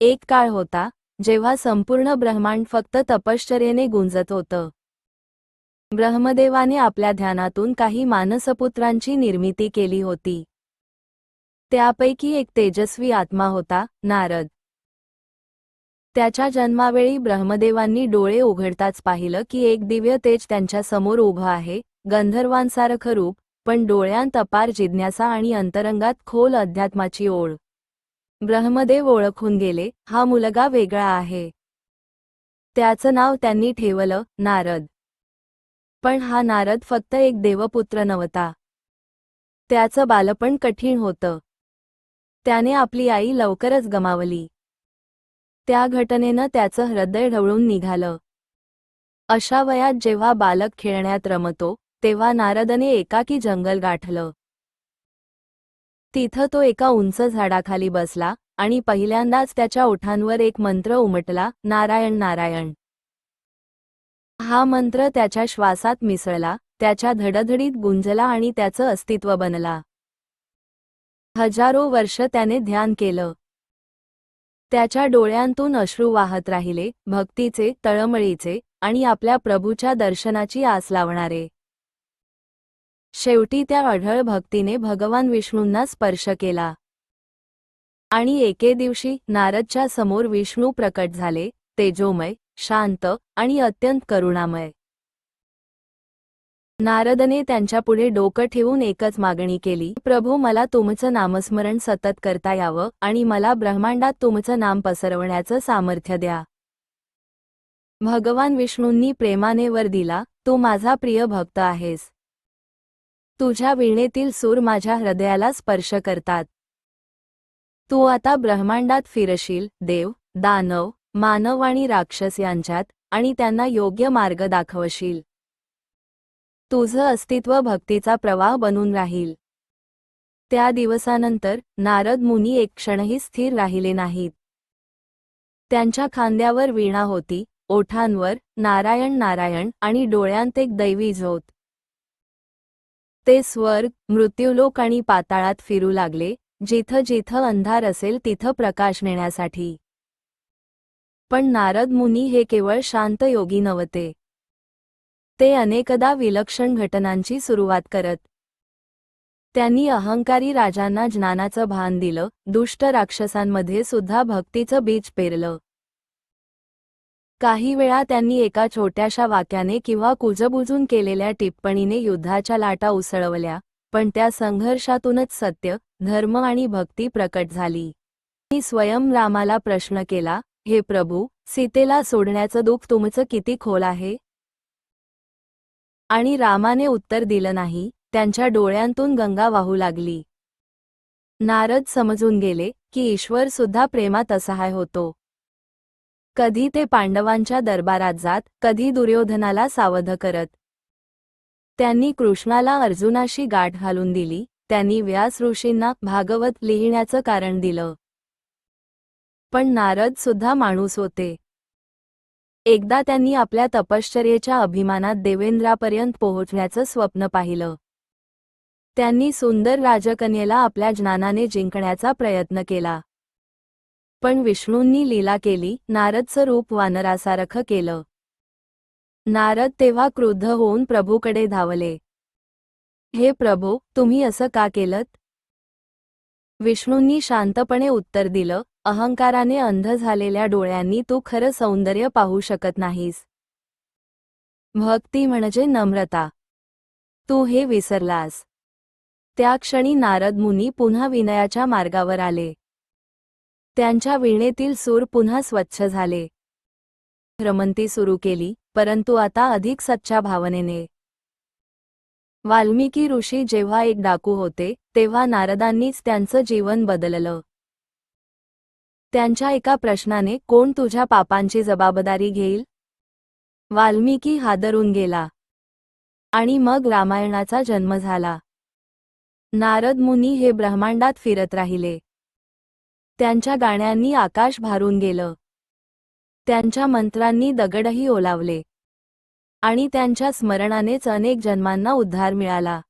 एक काळ होता जेव्हा संपूर्ण ब्रह्मांड फक्त तपश्चर्येने गुंजत होतं. ब्रह्मदेवाने आपल्या ध्यानातून काही मानसपुत्रांची निर्मिती केली होती. त्यापैकी एक तेजस्वी आत्मा होता नारद. त्याच्या जन्मावेळी ब्रह्मदेवांनी डोळे उघडताच पाहिलं की एक दिव्य तेज त्यांच्यासमोर उभं आहे गंधर्वांसारखं रूप पण डोळ्यांत अपार जिज्ञासा आणि अंतरंगात खोल अध्यात्माची ओढ ब्रह्मदेव ओळखून गेले. हा मुलगा वेगळा आहे. त्याचं नाव त्यांनी ठेवलं नारद. पण हा नारद फक्त एक देवपुत्र नव्हता. त्याचं बालपण कठीण होतं. त्याने आपली आई लवकरच गमावली. त्या घटनेनं त्याचं हृदय ढवळून निघालं. अशा वयात जेव्हा बालक खेळण्यात रमतो तेव्हा नारदने एकाकी जंगल गाठलं. तिथं तो एका उंच झाडाखाली बसला आणि पहिल्यांदाच त्याच्या ओठांवर एक मंत्र उमटला नारायण नारायण. हा मंत्र त्याच्या श्वासात मिसळला त्याच्या धडधडीत गुंजला आणि त्याचं अस्तित्व बनला. हजारो वर्ष त्याने ध्यान केलं. त्याच्या डोळ्यांतून अश्रू वाहत राहिले भक्तीचे तळमळीचे आणि आपल्या प्रभूच्या दर्शनाची आस लावणारे. शेवटी त्या अढळ भक्तीने भगवान विष्णूंना स्पर्श केला. आणि एके दिवशी नारदच्या समोर विष्णू प्रकट झाले तेजोमय शांत आणि अत्यंत करुणामय. नारदने त्यांच्यापुढे डोकं ठेवून एकच मागणी केली प्रभू मला तुमचं नामस्मरण सतत करता यावं आणि मला ब्रह्मांडात तुमचं नाम पसरवण्याचं सामर्थ्य द्या. भगवान विष्णूंनी प्रेमाने वर दिला तू माझा प्रिय भक्त आहेस. तुझ्या वीणेतील सूर माझ्या हृदयाला स्पर्श करतात. तू आता ब्रह्मांडात फिरशील देव दानव मानव आणि राक्षस यांच्यात आणि त्यांना योग्य मार्ग दाखवशील. तुझं अस्तित्व भक्तीचा प्रवाह बनून राहील. त्या दिवसानंतर नारद मुनी एक क्षणही स्थिर राहिले नाहीत. त्यांच्या खांद्यावर वीणा होती ओठांवर नारायण नारायण आणि डोळ्यांत एक दैवी झोत. ते स्वर्ग मृत्यूलोक आणि पाताळात फिरू लागले जिथं जिथं अंधार असेल तिथं प्रकाश नेण्यासाठी. पण नारद मुनी हे केवळ शांत योगी नव्हते. ते अनेकदा विलक्षण घटनांची सुरुवात करत. त्यांनी अहंकारी राजांना ज्ञानाचं भान दिलं दुष्ट राक्षसांमध्ये सुद्धा भक्तीचं बीज पेरलं. काही वेळा त्यांनी एका छोट्याशा वाक्याने किंवा कुजबुजून केलेल्या टिप्पणीने युद्धाच्या लाटा उसळवल्या पण त्या संघर्षातूनच सत्य धर्म आणि भक्ती प्रकट झाली. मी स्वयं रामाला प्रश्न केला हे प्रभू सीतेला सोडण्याचं दुःख तुमचं किती खोल आहे? आणि रामाने उत्तर दिलं नाही त्यांच्या डोळ्यांतून गंगा वाहू लागली. नारद समजून गेले की ईश्वर सुद्धा प्रेमात असहाय होतो. कधी ते पांडवांच्या दरबारात जात कधी दुर्योधनाला सावध करत. त्यांनी कृष्णाला अर्जुनाशी गाठ घालून दिली त्यांनी व्यास ऋषींना भागवत लिहिण्याचं कारण दिलं. पण नारद सुद्धा माणूस होते. एकदा त्यांनी आपल्या तपश्चर्येच्या अभिमानात देवेंद्रापर्यंत पोहोचण्याचं स्वप्न पाहिलं. त्यांनी सुंदर राजकन्येला आपल्या ज्ञानाने जिंकण्याचा प्रयत्न केला. पण विष्णूंनी लीला केली नारदचं रूप वानरासारखं केलं. नारद तेव्हा क्रुद्ध होऊन प्रभूकडे धावले. हे प्रभू तुम्ही असं का केलत विष्णूंनी शांतपणे उत्तर दिलं अहंकाराने अंध झालेल्या डोळ्यांनी तू खरं सौंदर्य पाहू शकत नाहीस. भक्ती म्हणजे नम्रता. तू हे विसरलास त्या क्षणी नारद मुनी पुन्हा विनयाच्या मार्गावर आले. त्यांच्या वीणेतील सूर पुन्हा स्वच्छ झाले. रमंती सुरू केली परंतु आता अधिक सच्च्या भावनेने. वाल्मिकी ऋषी जेव्हा एक डाकू होते तेव्हा नारदांनीच त्यांचं जीवन बदललं. त्यांच्या एका प्रश्नाने कोण तुझ्या पापांची जबाबदारी घेईल? वाल्मिकी हादरून गेला. आणि मग रामायणाचा जन्म झाला. नारद मुनी हे ब्रह्मांडात फिरत राहिले. त्यांच्या गाण्यांनी आकाश भारून गेलं. त्यांच्या मंत्रांनी दगडही ओलावले. आणि त्यांच्या स्मरणानेच अनेक जन्मांना उद्धार मिळाला.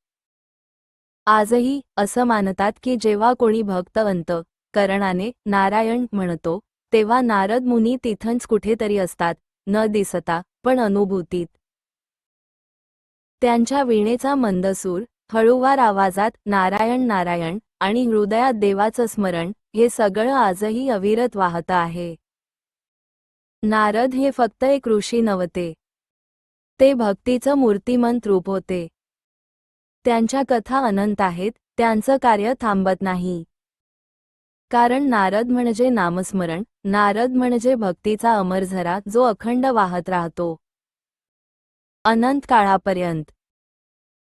आजही असं मानतात की जेव्हा कोणी भक्त अंत करणाने नारायण म्हणतो तेव्हा नारद मुनी तिथंच कुठेतरी असतात न दिसता पण अनुभूतीत. त्यांच्या वीणेचा मंदसूर हळूवार आवाजात नारायण नारायण आणि हृदयात देवाचं स्मरण हे सगळं आजही अविरत वाहत आहे. नारद हे फक्त एक ऋषी नव्हते. ते भक्तीचं मूर्तिमंत रूप होते. त्यांच्या कथा अनंत आहेत त्यांचं कार्य थांबत नाही. कारण नारद म्हणजे नामस्मरण नारद म्हणजे भक्तीचा अमरझरा जो अखंड वाहत राहतो. अनंत काळापर्यंत.